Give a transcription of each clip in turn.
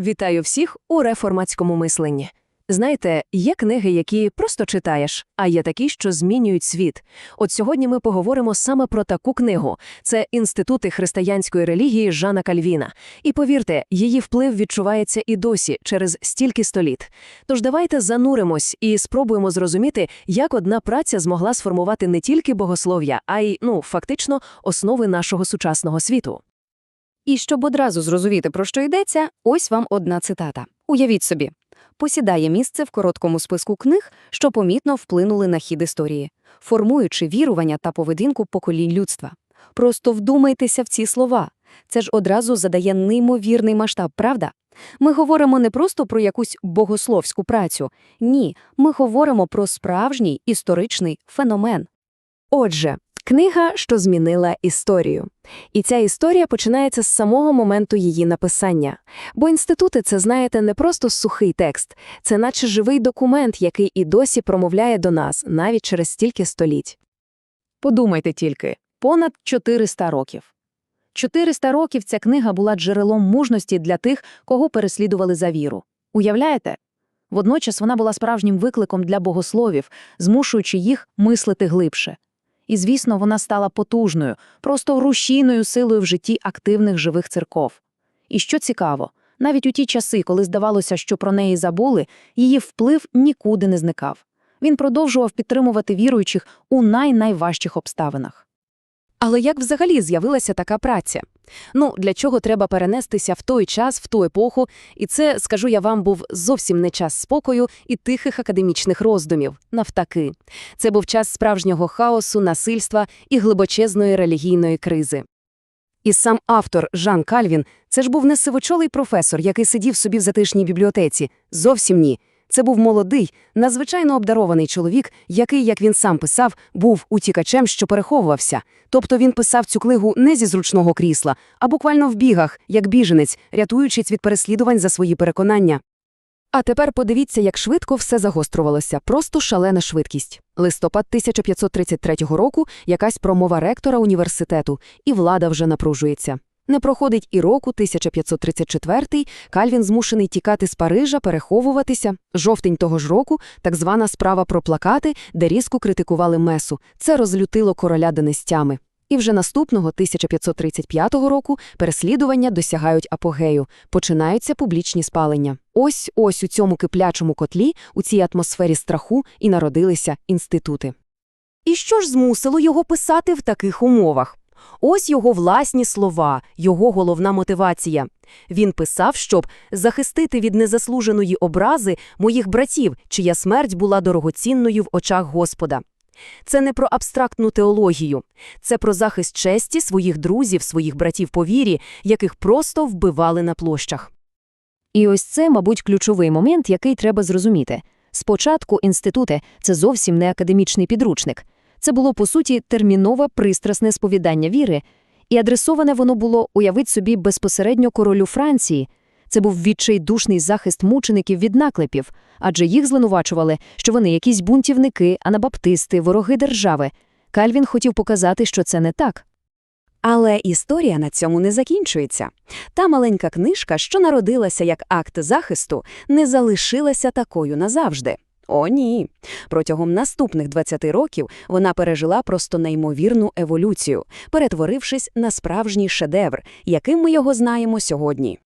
Вітаю всіх у реформатському мисленні. Знаєте, є книги, які просто читаєш, а є такі, що змінюють світ. От сьогодні ми поговоримо саме про таку книгу. Це інститути християнської релігії Жана Кальвіна. І повірте, її вплив відчувається і досі через стільки століт. Тож давайте зануримось і спробуємо зрозуміти, як одна праця змогла сформувати не тільки богослов'я, а й, ну, фактично, основи нашого сучасного світу. І щоб одразу зрозуміти, про що йдеться, ось вам одна цитата. Уявіть собі, посідає місце в короткому списку книг, що помітно вплинули на хід історії, формуючи вірування та поведінку поколінь людства. Просто вдумайтеся в ці слова. Це ж одразу задає неймовірний масштаб, правда? Ми говоримо не просто про якусь богословську працю. Ні, ми говоримо про справжній історичний феномен. Отже, книга, що змінила історію. І ця історія починається з самого моменту її написання. Бо інститути це, знаєте, не просто сухий текст, це наче живий документ, який і досі промовляє до нас, навіть через стільки століть. Подумайте тільки, понад 400 років. 400 років ця книга була джерелом мужності для тих, кого переслідували за віру. Уявляєте? Водночас вона була справжнім викликом для богословів, змушуючи їх мислити глибше. І, звісно, вона стала потужною, просто рушійною силою в житті активних живих церков. І що цікаво, навіть у ті часи, коли здавалося, що про неї забули, її вплив нікуди не зникав. Він продовжував підтримувати віруючих у най-найважчих обставинах. Але як взагалі з'явилася така праця? Ну, для чого треба перенестися в той час, в ту епоху, і це, скажу я вам, був зовсім не час спокою і тихих академічних роздумів, навтаки. Це був час справжнього хаосу, насильства і глибочезної релігійної кризи. І сам автор Жан Кальвін – це ж був не сивочолий професор, який сидів собі в затишній бібліотеці. Зовсім ні. Це був молодий, надзвичайно обдарований чоловік, який, як він сам писав, був утікачем, що переховувався. Тобто він писав цю книгу не зі зручного крісла, а буквально в бігах, як біженець, рятуючись від переслідувань за свої переконання. А тепер подивіться, як швидко все загострювалося, просто шалена швидкість. Листопад 1533 року якась промова ректора університету, і влада вже напружується. Не проходить і року 1534 Кальвін змушений тікати з Парижа, переховуватися. Жовтень того ж року так звана справа про плакати, де різко критикували месу. Це розлютило короля донестями. І вже наступного 1535 року переслідування досягають апогею, починаються публічні спалення. Ось ось у цьому киплячому котлі, у цій атмосфері страху і народилися інститути. І що ж змусило його писати в таких умовах? Ось його власні слова, його головна мотивація. Він писав, щоб захистити від незаслуженої образи моїх братів, чия смерть була дорогоцінною в очах Господа. Це не про абстрактну теологію, це про захист честі своїх друзів, своїх братів по вірі, яких просто вбивали на площах. І ось це, мабуть, ключовий момент, який треба зрозуміти. Спочатку інститути – це зовсім не академічний підручник. Це було, по суті, термінове пристрасне сповідання віри, і адресоване воно було, уявить собі, безпосередньо королю Франції. Це був відчайдушний захист мучеників від наклепів, адже їх звинувачували, що вони якісь бунтівники, анабаптисти, вороги держави. Кальвін хотів показати, що це не так. Але історія на цьому не закінчується. Та маленька книжка, що народилася як акт захисту, не залишилася такою назавжди. О, ні. Протягом наступних 20 років вона пережила просто неймовірну еволюцію, перетворившись на справжній шедевр, яким ми його знаємо сьогодні.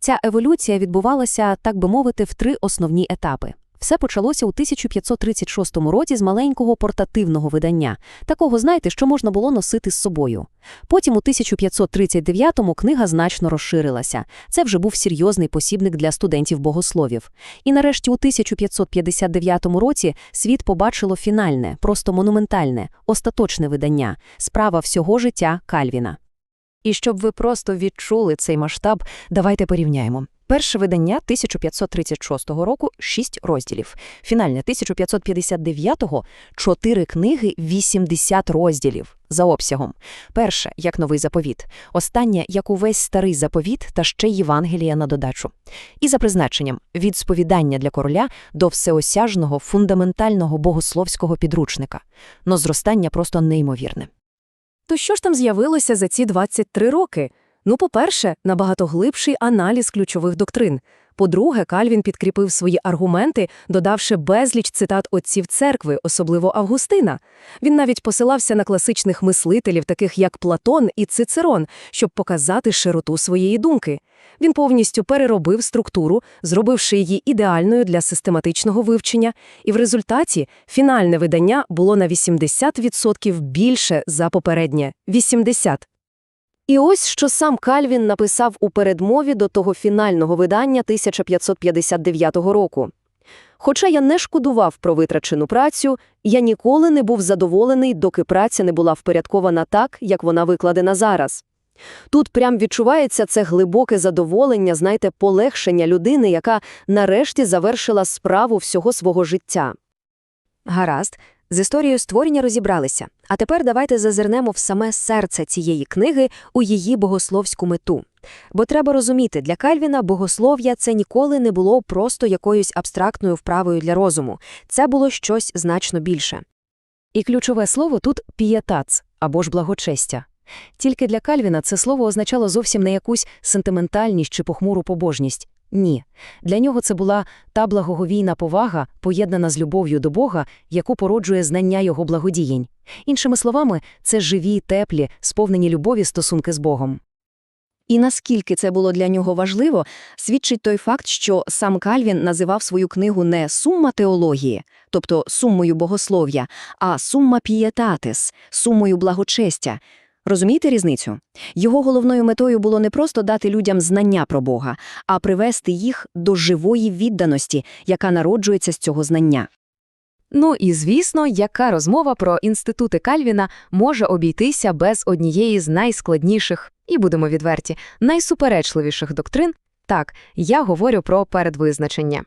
Ця еволюція відбувалася, так би мовити, в три основні етапи. Все почалося у 1536 році з маленького портативного видання, такого, знаєте, що можна було носити з собою. Потім у 1539-му книга значно розширилася. Це вже був серйозний посібник для студентів-богословів. І нарешті у 1559 році світ побачило фінальне, просто монументальне, остаточне видання – справа всього життя Кальвіна. І щоб ви просто відчули цей масштаб, давайте порівняємо. Перше видання 1536 року – 6 розділів. Фінальне 1559-го – 4 книги, 80 розділів за обсягом. Перше – як новий заповіт. Останнє – як увесь старий заповіт та ще Євангелія на додачу. І за призначенням – від сповідання для короля до всеосяжного, фундаментального богословського підручника. Но зростання просто неймовірне. То що ж там з'явилося за ці 23 роки? Ну, по-перше, набагато глибший аналіз ключових доктрин. По-друге, Кальвін підкріпив свої аргументи, додавши безліч цитат отців церкви, особливо Августина. Він навіть посилався на класичних мислителів, таких як Платон і Цицерон, щоб показати широту своєї думки. Він повністю переробив структуру, зробивши її ідеальною для систематичного вивчення, і в результаті фінальне видання було на 80% більше за попереднє – 80. І ось що сам Кальвін написав у передмові до того фінального видання 1559 року. Хоча я не шкодував про витрачену працю, я ніколи не був задоволений, доки праця не була впорядкована так, як вона викладена зараз. Тут прям відчувається це глибоке задоволення, знаєте, полегшення людини, яка нарешті завершила справу всього свого життя. Гаразд, з історією створення розібралися. А тепер давайте зазирнемо в саме серце цієї книги у її богословську мету. Бо треба розуміти, для Кальвіна богослов'я це ніколи не було просто якоюсь абстрактною вправою для розуму. Це було щось значно більше. І ключове слово тут пієтац або ж благочестя. Тільки для Кальвіна це слово означало зовсім не якусь сентиментальність чи похмуру побожність. Ні. Для нього це була та благоговійна повага, поєднана з любов'ю до Бога, яку породжує знання його благодіянь. Іншими словами, це живі, теплі, сповнені любові стосунки з Богом. І наскільки це було для нього важливо, свідчить той факт, що сам Кальвін називав свою книгу не «сумма теології», тобто суммою богослов'я, а «сумма пієтатис», суммою благочестя. Розумієте різницю? Його головною метою було не просто дати людям знання про Бога, а привести їх до живої відданості, яка народжується з цього знання. Ну і звісно, яка розмова про інститути Кальвіна може обійтися без однієї з найскладніших, і будемо відверті, найсуперечливіших доктрин? Так, я говорю про передвизначення.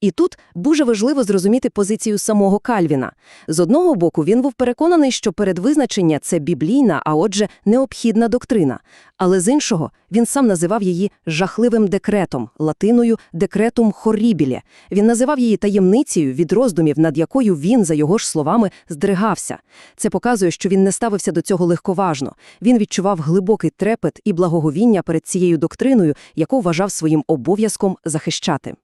І тут дуже важливо зрозуміти позицію самого Кальвіна. З одного боку, він був переконаний, що передвизначення – це біблійна, а отже, необхідна доктрина. Але з іншого, він сам називав її жахливим декретом, латиною «декретум хоррібіле». Він називав її таємницею від роздумів, над якою він, за його ж словами, здригався. Це показує, що він не ставився до цього легковажно. Він відчував глибокий трепет і благоговіння перед цією доктриною, яку вважав своїм обов'язком захищати.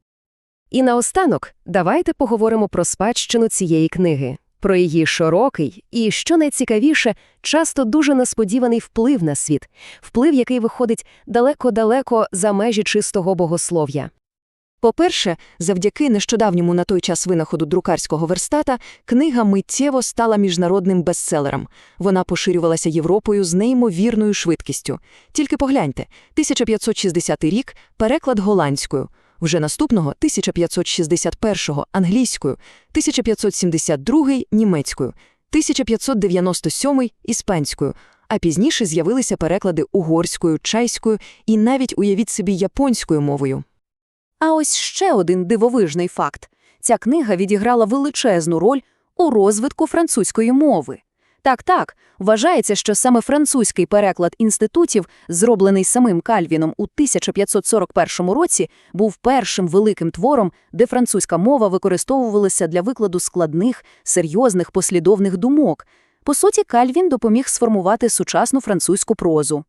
І наостанок, давайте поговоримо про спадщину цієї книги, про її широкий і, що найцікавіше, часто дуже несподіваний вплив на світ, вплив, який виходить далеко-далеко за межі чистого богослов'я. По-перше, завдяки нещодавньому на той час винаходу друкарського верстата, книга миттєво стала міжнародним бестселером. Вона поширювалася Європою з неймовірною швидкістю. Тільки погляньте, 1560 рік – переклад голландською, вже наступного 1561-го англійською, 1572 німецькою, 1597 іспанською, а пізніше з'явилися переклади угорською, чайською і навіть, уявіть собі, японською мовою. А ось ще один дивовижний факт. Ця книга відіграла величезну роль у розвитку французької мови. Так-так, вважається, що саме французький переклад інститутів, зроблений самим Кальвіном у 1541 році, був першим великим твором, де французька мова використовувалася для викладу складних, серйозних послідовних думок. По суті, Кальвін допоміг сформувати сучасну французьку прозу.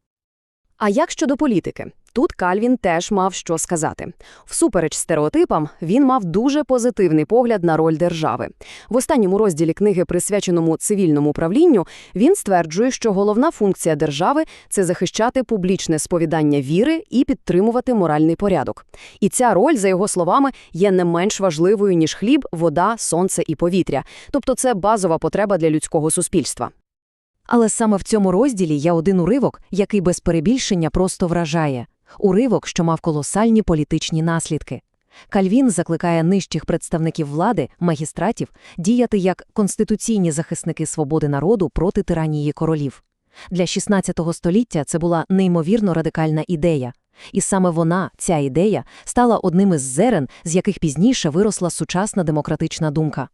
А як щодо політики? Тут Кальвін теж мав що сказати. Всупереч стереотипам, він мав дуже позитивний погляд на роль держави. В останньому розділі книги, присвяченому цивільному правлінню, він стверджує, що головна функція держави – це захищати публічне сповідання віри і підтримувати моральний порядок. І ця роль, за його словами, є не менш важливою, ніж хліб, вода, сонце і повітря. Тобто це базова потреба для людського суспільства. Але саме в цьому розділі є один уривок, який без перебільшення просто вражає. Уривок, що мав колосальні політичні наслідки. Кальвін закликає нижчих представників влади, магістратів, діяти як конституційні захисники свободи народу проти тиранії королів. Для 16 століття це була неймовірно радикальна ідея. І саме вона, ця ідея, стала одним із зерен, з яких пізніше виросла сучасна демократична думка.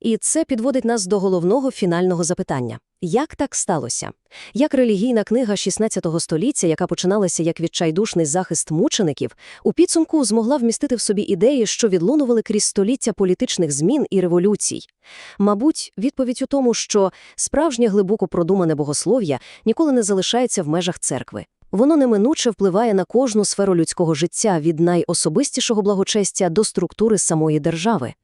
І це підводить нас до головного фінального запитання. Як так сталося? Як релігійна книга 16 століття, яка починалася як відчайдушний захист мучеників, у підсумку змогла вмістити в собі ідеї, що відлунували крізь століття політичних змін і революцій? Мабуть, відповідь у тому, що справжнє глибоко продумане богослов'я ніколи не залишається в межах церкви. Воно неминуче впливає на кожну сферу людського життя від найособистішого благочестя до структури самої держави.